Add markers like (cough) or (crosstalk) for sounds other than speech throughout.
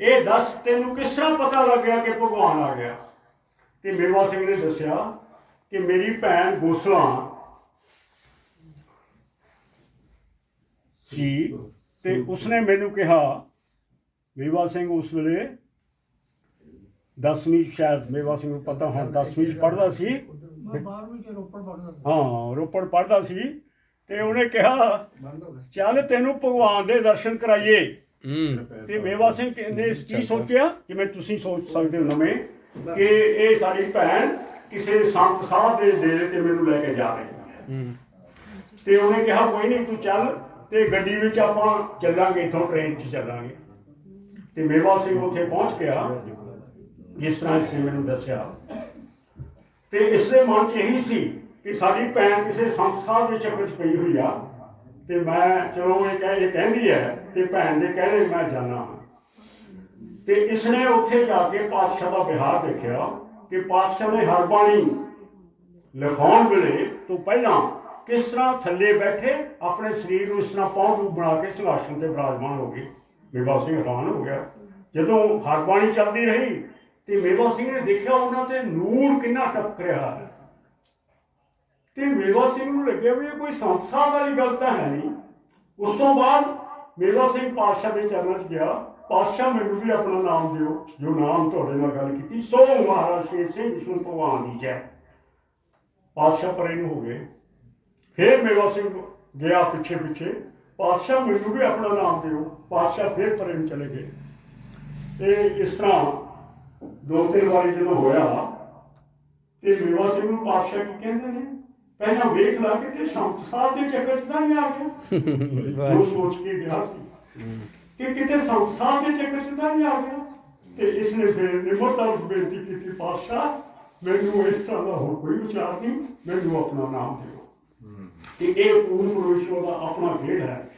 ਇਹ ਦੱਸ ਤੈਨੂੰ ਕਿਸ ਤਰ੍ਹਾਂ ਪਤਾ ਲੱਗ ਗਿਆ ਕਿ ਭਗਵਾਨ ਆ ਗਿਆ? ਤੇ ਮੇਵਾ ਸਿੰਘ ਨੇ ਦੱਸਿਆ ਕਿ ਮੇਰੀ ਭੈਣ ਗੋਸਲਾ ਸੀ ਤੇ ਉਸਨੇ ਮੈਨੂੰ ਕਿਹਾ ਮੇਵਾ ਸਿੰਘ ਉਸ ਵੇਲੇ 10ਵੀਂ ਸ਼ਾਇਦ ਮੇਵਾ ਸਿੰਘ ਨੂੰ ਪਤਾ ਹੁਣ 10ਵੀਂ ਚ ਪੜ੍ਹਦਾ ਸੀ। ਮੈਂ 12ਵੀਂ ਚ ਰੋਪੜ ਪੜ੍ਹਦਾ ਸੀ। ਹਾਂ ਰੋਪੜ ਪੜ੍ਹਦਾ ਸੀ ਤੇ ਉਹਨੇ ਕਿਹਾ ਚੱਲ ਤੈਨੂੰ ਭਗਵਾਨ ਦੇ ਦਰਸ਼ਨ ਕਰਾਈਏ। ਹੂੰ। ਤੇ ਮੇਵਾ ਸਿੰਘ ਨੇ ਕੀ ਸੋਚਿਆ ਜਿਵੇਂ ਤੁਸੀਂ ਸੋਚ ਸਕਦੇ ਹੋ ਨਵੇਂ ਕਿ ਇਹ ਸਾਡੀ ਭੈਣ ਕਿਸੇ ਸੰਤ ਸਾਹਿਬ ਦੇ ਡੇਰੇ ਤੇ ਮੈਨੂੰ ਲੈ ਕੇ ਜਾ ਰਹੀ ਹੈ। ਹੂੰ। ਤੇ ਉਹਨੇ ਕਿਹਾ ਕੋਈ ਨਹੀਂ ਤੂੰ ਚੱਲ ਤੇ ਗੱਡੀ ਵਿੱਚ ਆਪਾਂ ਚੱਲਾਂਗੇ ਇੱਥੋਂ ਟ੍ਰੇਨ 'ਚ ਚੱਲਾਂਗੇ। ਤੇ ਮੇਵਾ ਸਿੰਘ ਉੱਥੇ ਪਹੁੰਚ ਗਿਆ। ਜਿਸ ਤਰ੍ਹਾਂ ਇਸਨੇ ਮੈਨੂੰ ਦੱਸਿਆ। ਤੇ ਇਸਦੇ ਮਨ 'ਚ ਇਹੀ ਸੀ ਕਿ ਸਾਡੀ ਭੈਣ ਕਿਸੇ ਸੰਤ ਸਾਹਿਬ ਦੇ ਚੱਕਰ 'ਚ ਪਈ ਹੋਈ ਆ। ਤੇ ਮੈਂ, ਚਲੋ ਇਹ ਕਹਿ ਇਹ ਕਹਿੰਦੀ ਹੈ, ਤੇ ਭੈਣ ਦੇ ਕਹਿਣੇ ਮੈਂ ਜਾਣਾ ਹਾਂ। ਤੇ ਇਸਨੇ ਉੱਥੇ ਜਾ ਕੇ ਪਾਤਸ਼ਾਹ ਦਾ ਵਿਹਾਰ ਦੇਖਿਆ ਕਿ ਪਾਤਸ਼ਾਹ ਨੇ ਹਰ ਬਾਣੀ ਲਿਖਾਉਣ ਵੇਲੇ ਤੋਂ ਪਹਿਲਾਂ ਕਿਸ ਤਰ੍ਹਾਂ ਥੱਲੇ ਬੈਠੇ, ਆਪਣੇ ਸਰੀਰ ਨੂੰ ਇਸ ਤਰ੍ਹਾਂ ਪੌਂਡੂ ਬਣਾ ਕੇ ਸਿੰਘਾਸਨ ਤੇ ਬਿਰਾਜਮਾਨ ਹੋ ਗਏ। ਮੇਵਾ ਸਿੰਘ ਹੈਰਾਨ ਹੋ ਗਿਆ। ਜਦੋਂ ਹਰ ਬਾਣੀ ਚੱਲਦੀ ਰਹੀ ਤੇ ਮੇਵਾ ਸਿੰਘ ਨੇ ਦੇਖਿਆ ਉਹਨਾਂ ਤੇ ਨੂਰ ਕਿੰਨਾ ਟਪਕ ਰਿਹਾ ਹੈ। ਤੇ ਮੇਵਾ ਸਿੰਘ ਨੂੰ ਲੱਗਿਆ ਵੀ ਇਹ ਕੋਈ ਸੰਤ ਵਾਲੀ ਗੱਲ ਤਾਂ ਹੈ ਨਹੀਂ। ਉਸ ਤੋਂ ਬਾਅਦ ਮੇਵਾ ਸਿੰਘ ਪਾਤਸ਼ਾਹ ਦੇ ਚਰਨਾਂ 'ਚ ਗਿਆ। ਪਾਤਸ਼ਾਹ ਮੈਨੂੰ ਵੀ ਆਪਣਾ ਨਾਮ ਦਿਓ, ਜੋ ਨਾਮ ਤੁਹਾਡੇ ਨਾਲ ਗੱਲ ਕੀਤੀ। ਸੋ ਮਹਾਰਾਜ ਸ਼ੇਰ ਸਿੰਘ ਵਿਸ਼ਨੂੰ ਭਗਵਾਨ ਦੀ ਜੈ। ਪਾਤਸ਼ਾਹ ਪਰੇ ਨੂੰ ਹੋ ਗਏ। ਫਿਰ ਮੇਵਾ ਸਿੰਘ ਗਿਆ ਪਿੱਛੇ ਪਿੱਛੇ ਪਾਤਸ਼ਾਹ ਮੈਨੂੰ ਵੀ ਆਪਣਾ ਨਾਮ ਦਿਓ। ਪਾਤਸ਼ਾਹ ਫਿਰ ਪਰੇ ਨੂੰ ਚਲੇ ਗਏ। ਇਹ ਇਸ ਤਰ੍ਹਾਂ ਦੋ ਤਿੰਨ ਵਾਰੀ ਜਦੋਂ ਹੋਇਆ, ਤੇ ਮੇਵਾ ਸਿੰਘ ਨੂੰ ਪਾਤਸ਼ਾਹ ਕੀ ਕਹਿੰਦੇ ਨੇ? ਪਹਿਲਾਂ ਵੇਖ ਲਾ ਕਿ ਤੇ ਸੰਤ ਸਾਹਿਬ ਦੇ ਚੱਕਰ 'ਚ ਤਾਂ ਨਹੀਂ ਆ ਗਿਆ। (laughs) ਜੋ ਸੋਚ ਕੇ ਗਿਆ ਸੀ। ਕਿ ਕਿਤੇ ਸੰਤ ਸਾਹਿਬ ਦੇ ਚੱਕਰ 'ਚ ਤਾਂ ਨਹੀਂ ਆ ਗਿਆ। ਤੇ ਇਸ ਨੇ ਫਿਰ ਨਿਮਰਤਾ ਬੇਨਤੀ ਕੀਤੀ ਪਾਤਸ਼ਾਹ ਮੈਨੂੰ ਇਸ ਤਰ੍ਹਾਂ ਦਾ ਹੋਰ ਕੋਈ ਵਿਚਾਰ ਨਹੀਂ ਮੈਨੂੰ ਆਪਣਾ ਨਾਮ ਦਿਓ। ਤੇ ਇਹ ਪੂਰਨ ਪਰਮੇਸ਼ਵਰ ਦਾ ਆਪਣਾ ਖੇਡ ਹੈ।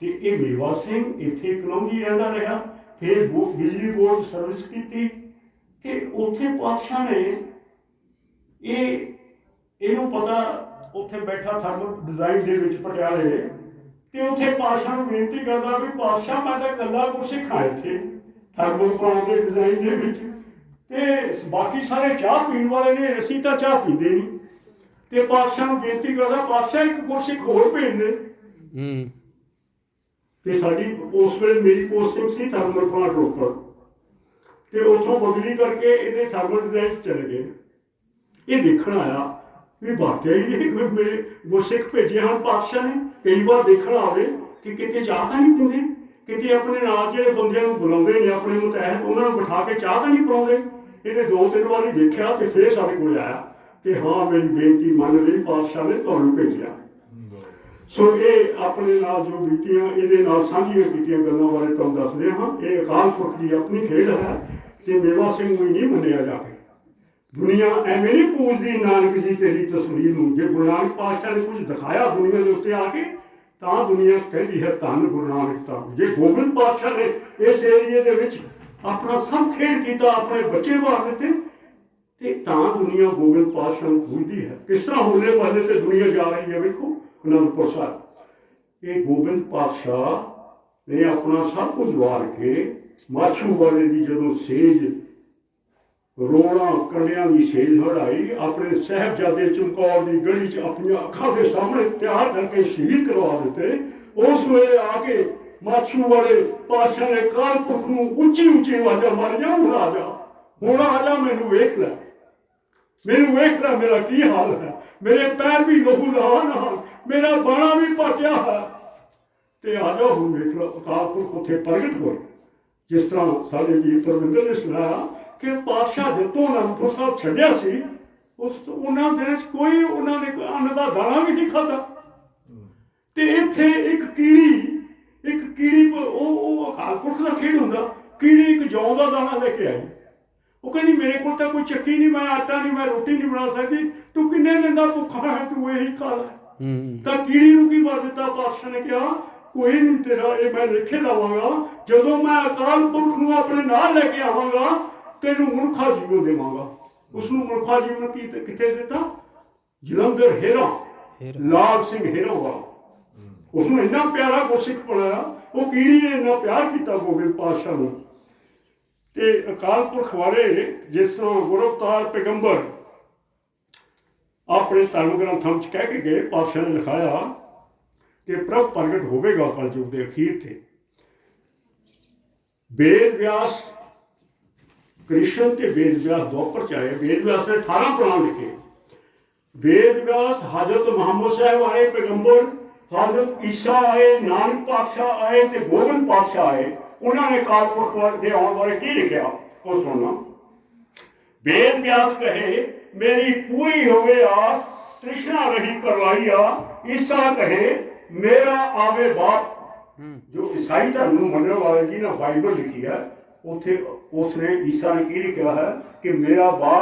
ਤੇ ਇਹ ਮੇਵਾ ਸਿੰਘ ਇੱਥੇ ਕਲੌਂਦੀ ਰਹਿੰਦਾ ਰਿਹਾ। ਫਿਰ ਬਿਜਲੀ ਬੋਰਡ ਸਰਵਿਸ ਕੀਤੀ। ਤੇ ਉੱਥੇ ਪਾਤਸ਼ਾਹ ਨੇ ਇਹ ਇਹਨੂੰ ਪਤਾ ਉੱਥੇ ਬੈਠਾ ਥਰਮਲ ਡਿਜ਼ਾਈਨ ਦੇ ਵਿੱਚ ਪਟਿਆਲੇ ਤੇ ਉੱਥੇ ਪਾਤਸ਼ਾਹ ਨੂੰ ਬੇਨਤੀ ਕਰਦਾ ਵੀ ਪਾਤਸ਼ਾਹ ਮੈਂ ਤਾਂ ਕੱਲਾ ਕੁਛ ਸਿੱਖਾਂ ਇੱਥੇ ਥਰਮਲ ਪਲਾਂਟ ਦੇ ਡਿਜ਼ਾਈਨ ਦੇ ਵਿੱਚ। ਤੇ ਬਾਕੀ ਸਾਰੇ ਚਾਹ ਪੀਣ ਵਾਲੇ ਨੇ ਅਸੀਂ ਤਾਂ ਚਾਹ ਪੀਂਦੇ ਨਹੀਂ। ਤੇ ਪਾਤਸ਼ਾਹ ਨੂੰ ਬੇਨਤੀ ਕਰਦਾ ਪਾਤਸ਼ਾਹ ਇੱਕ ਗੁਰਸਿੱਖ ਹੋਰ ਭੇਜ ਦੇ। ਹੂੰ। ਤੇ ਸਾਡੀ ਉਸ ਵੇਲੇ ਮੇਰੀ ਪੋਸਟਿੰਗ ਸੀ ਥਰਮਲ ਪਲਾਂਟ ਰੋਪੜ ਤੇ ਉੱਥੋਂ ਬਦਲੀ ਕਰਕੇ ਇਹਦੇ ਥਰਮਲ ਡਿਜ਼ਾਈਨ ਚਲੇ ਗਏ। ਇਹ ਦੇਖਣ ਆਇਆ। ਵੀ ਵਾਕਿਆ ਹੀ ਇਹ ਕੋਈ ਮੇਰੇ ਗੁਰਸਿੱਖ ਭੇਜੇ ਹਨ ਪਾਤਸ਼ਾਹ ਨੇ। ਕਈ ਵਾਰ ਦੇਖਣ ਆਵੇ ਕਿ ਕਿਤੇ ਚਾਹ ਤਾਂ ਨਹੀਂ ਪੀਂਦੇ, ਕਿਤੇ ਆਪਣੇ ਨਾਲ ਜਿਹੜੇ ਬੰਦਿਆਂ ਨੂੰ ਬੁਲਾਉਂਦੇ ਨੇ, ਆਪਣੇ ਮੁਤਹਿਦ ਉਹਨਾਂ ਨੂੰ ਬਿਠਾ ਕੇ ਚਾਹ ਤਾਂ ਨਹੀਂ ਪਿਲਾਉਂਦੇ ਇਹਨੇ ਦੋ ਤਿੰਨ ਵਾਰੀ ਦੇਖਿਆ ਤੇ ਫੇਰ ਸਾਡੇ ਕੋਲ ਆਇਆ ਕਿ ਹਾਂ, ਮੇਰੀ ਬੇਨਤੀ ਮੰਨ ਲਈ, ਪਾਤਸ਼ਾਹ ਨੇ ਤੁਹਾਨੂੰ ਭੇਜਿਆ। ਸੋ ਇਹ ਆਪਣੇ ਨਾਲ ਜੋ ਬੀਤੀਆਂ, ਇਹਦੇ ਨਾਲ ਸਾਂਝੀਆਂ ਕੀਤੀਆਂ ਗੱਲਾਂ ਬਾਰੇ ਤੁਹਾਨੂੰ ਦੱਸਦੇ ਹਾਂ। ਇਹ ਅਕਾਲ ਪੁਰਖ ਦੀ ਆਪਣੀ ਖੇਡ ਹੈ ਤੇ ਮੇਵਾ ਸਿੰਘ ਨੂੰ ਹੀ ਨਹੀਂ ਮੰਨਿਆ ਜਾਵੇ ਦੁਨੀਆ ਐਵੇਂ ਨਹੀਂ ਪੂਜਦੀ, ਨਾਨਕ ਜੀ ਤੇਰੀ ਤਸਵੀਰ ਨੂੰ। ਜੇ ਗੁਰੂ ਨਾਨਕ ਪਾਤਸ਼ਾਹ ਨੇ ਕੁਝ ਦਿਖਾਇਆ ਦੁਨੀਆ ਦੇ ਉੱਤੇ ਆ ਕੇ, ਤਾਂ ਦੁਨੀਆ ਕਹਿੰਦੀ ਹੈ, ਧੰਨ ਗੁਰੂ ਨਾਨਕ ਤਾਂ। ਜੇ ਗੋਬਿੰਦ ਪਾਤਸ਼ਾਹ ਨੇ ਇਸ ਏਰੀਏ ਦੇ ਵਿੱਚ ਆਪਣਾ ਸਭ ਖੇਡ ਕੀਤਾ, ਆਪਣੇ ਬੱਚੇ ਵਾਰ ਦਿੱਤੇ, ਤੇ ਤਾਂ ਦੁਨੀਆ ਗੋਬਿੰਦ ਪਾਤਸ਼ਾਹ ਨੂੰ ਪੂਜਦੀ ਹੈ। ਕਿਸ ਤਰ੍ਹਾਂ ਹੋਣੇ ਵਾਲੇ ਤੇ ਦੁਨੀਆ ਜਾ ਰਹੀ ਹੈ ਵੇਖੋ, ਅਨੰਦਪੁਰ ਸਾਹਿਬ। ਇਹ ਗੋਬਿੰਦ ਪਾਤਸ਼ਾਹ ਨੇ ਆਪਣਾ ਸਭ ਕੁਝ ਵਾਰ ਕੇ, ਮਾਛੂ ਵਾਲੇ ਦੀ ਜਦੋਂ ਸੇਜ ਰੋਣਾ, ਕੰਡਿਆਂ ਦੀ ਸੇਜ ਹੜਾਈ, ਆਪਣੇ ਸਹਿਬਜ਼ਾਦੇ ਚਮਕੌਰ ਦੀ ਗੜੀ 'ਚ ਆਪਣੀਆਂ ਅੱਖਾਂ ਦੇ ਸਾਹਮਣੇ ਤਿਆਰ ਕਰਕੇ ਸ਼ਹੀਦ ਕਰਵਾ ਦਿੱਤੇ। ਉਸ ਵੇਲੇ ਆ ਕੇ ਮਾਛੂ ਵਾਲੇ ਪਾਤਸ਼ਾਹ ਨੇ ਕਾਲ ਪੁਰਖ ਨੂੰ ਉੱਚੀ ਉੱਚੀ ਆਵਾਜ਼ਾਂ ਮਾਰੀਆਂ, ਹੁਣ ਆ ਜਾ, ਹੁਣ ਆ ਜਾ, ਮੈਨੂੰ ਵੇਖ ਲੈ। ਮੈਨੂੰ ਵੇਖ ਲੈ ਮੇਰਾ ਕੀ ਹਾਲ ਹੈ। ਮੇਰੇ ਪੈਰ ਵੀ ਲਹੂ ਲਹਾਨ ਹਨ, ਮੇਰਾ ਬਾਣਾ ਵੀ ਪਾਟਿਆ ਹੈ। ਤੇ ਆ ਜਾ ਹੁਣ ਵੇਖ ਲਓ ਅਕਾਲ ਪੁਰਖ ਉੱਥੇ ਪ੍ਰਗਟ ਹੋਏ। ਜਿਸ ਤਰ੍ਹਾਂ ਸਾਡੇ ਜੀ ਪਰਮਿੰਦਰ ਨੇ ਸੁਣਾਇਆ ਕਿ ਪਾਤਸ਼ਾਹ ਜਦੋਂ ਅਨੰਦਪੁਰ ਸਾਹਿਬ ਛੱਡਿਆ ਸੀ ਉਸ ਤੋਂ ਉਹਨਾਂ ਦਿਨਾਂ 'ਚ ਕੋਈ ਉਹਨਾਂ ਨੇ ਕੋਈ ਅੰਨ ਦਾ ਦਾਣਾ ਵੀ ਨਹੀਂ ਖਾਧਾ। ਤੇ ਇੱਥੇ ਇੱਕ ਕੀੜੀ ਇੱਕ ਕੀੜੀ ਉਹ ਉਹ ਅਕਾਲ ਪੁਰਖ ਦਾ ਖੇਡ ਹੁੰਦਾ ਕੀੜੀ ਇੱਕ ਜੌਂ ਦਾ ਦਾਣਾ ਲੈ ਕੇ ਆਈ। ਉਹ ਕਹਿੰਦੀ ਮੇਰੇ ਕੋਲ ਤਾਂ ਕੋਈ ਚੱਕੀ ਨਹੀਂ ਮੈਂ ਆਟਾ ਨਹੀਂ ਮੈਂ ਰੋਟੀ ਨਹੀਂ ਬਣਾ ਸਕਦੀ। ਤੂੰ ਕਿੰਨੇ ਦਿਨ ਦਾ ਭੁੱਖਾ ਹੈ ਤੂੰ ਇਹੀ ਖਾ ਲੈ। ਤਾਂ ਕੀੜੀ ਨੂੰ ਕੀ ਵਰ ਦਿੱਤਾ? ਪਾਤਸ਼ਾਹ ਨੇ ਕਿਹਾ ਕੋਈ ਨਹੀਂ ਤੇਰਾ ਇਹ ਮੈਂ ਲਿਖੇ ਲਵਾਂਗਾ। ਜਦੋਂ ਮੈਂ ਅਕਾਲ ਪੁਰਖ ਨੂੰ ਆਪਣੇ ਨਾਲ ਲੈ ਕੇ ਆਵਾਂਗਾ ਤੈਨੂੰ ਮਨੁੱਖਾ ਜੀਵਨ ਦੇਵਾਂਗਾ। ਉਸ ਨੂੰ ਮਨੁੱਖਾ ਜੀਵਨ ਕੀ ਕਿੱਥੇ ਦਿੱਤਾ? ਜਲੰਧਰ ਹੇਰਾ। ਲਾਲ ਸਿੰਘ ਹੇਰਾ ਵਾਲਾ। ਉਸ ਨੂੰ ਇੰਨਾ ਪਿਆਰਾ ਗੁਰਸਿੱਖ ਬਣਾਇਆ ਉਹ ਕੀੜੀ ਨੇ ਇੰਨਾ ਪਿਆਰ ਕੀਤਾ ਗੋਬਿੰਦ ਪਾਤਸ਼ਾਹ ਨੂੰ। ਤੇ ਅਕਾਲ ਪੁਰਖ ਵਾਲੇ ਜਿਸ ਨੂੰ ਗੁਰੂ ਅਵਤਾਰ ਪੈਗੰਬਰ ਆਪਣੇ ਧਰਮ ਗ੍ਰੰਥਾਂ ਵਿੱਚ ਕਹਿ ਕੇ ਗਏ ਪਾਤਸ਼ਾਹ ਨੇ ਲਿਖਾਇਆ ਕਿ ਪ੍ਰਭ ਪ੍ਰਗਟ ਹੋਵੇਗਾ ਕਲਯੁਗ ਦੇ ਅਖੀਰ ਤੇ। ਵੇਦ ਵਿਆਸ ਕ੍ਰਿਸ਼ਨ ਤੇ ਵੇਦ ਵਿਆਸ ਦੁਆਪਰ ਚ ਆਏ ਵੇਦ ਵਿਆਸ ਨੇ 18 ਪੁਰਾਣ ਲਿਖੇ। ਵੇਦ ਵਿਆਸ ਹਜ਼ਰਤ ਮੁਹੰਮਦ ਸਾਹਿਬ ਆਏ ਪੈਗੰਬਰ ਹਜ਼ਰਤ ਈਸਾ ਆਏ ਨਾਨਕ ਪਾਤਸ਼ਾਹ ਆਏ ਤੇ ਗੋਬਿੰਦ ਪਾਤਸ਼ਾਹ ਆਏ। ਉਹਨਾਂ ਨੇ ਕਾਲ ਪੁਰਖ ਦੇ ਆਉਣ ਬਾਰੇ ਕੀ ਲਿਖਿਆ? ਉਹ ਸੁਣਨਾ। ਵੇਦ ਵਿਆਸ ਕਹੇ ਮੇਰੀ ਪੂਰੀ ਹੋਵੇ ਆਸ ਤ੍ਰਿਸ਼ਨਾ ਰਹੀ ਕਰਵਾਈਆ ਈਸਾ ਕਹੇ ਮੇਰਾ ਆਵੇ ਬਾਪ। ਜੋ ਈਸਾਈ ਧਰਮ ਨੂੰ ਮੰਨਣ ਵਾਲੇ ਜੀ ਨੇ ਬਾਈਬਲ ਲਿਖੀ ਹੈ ਉੱਥੇ ਉਸ ਨੇ ਈਸਾ ਨੇ ਕੀ ਲਿਖਿਆ ਹੈ ਕਿ ਮੇਰਾ ਬਾਪ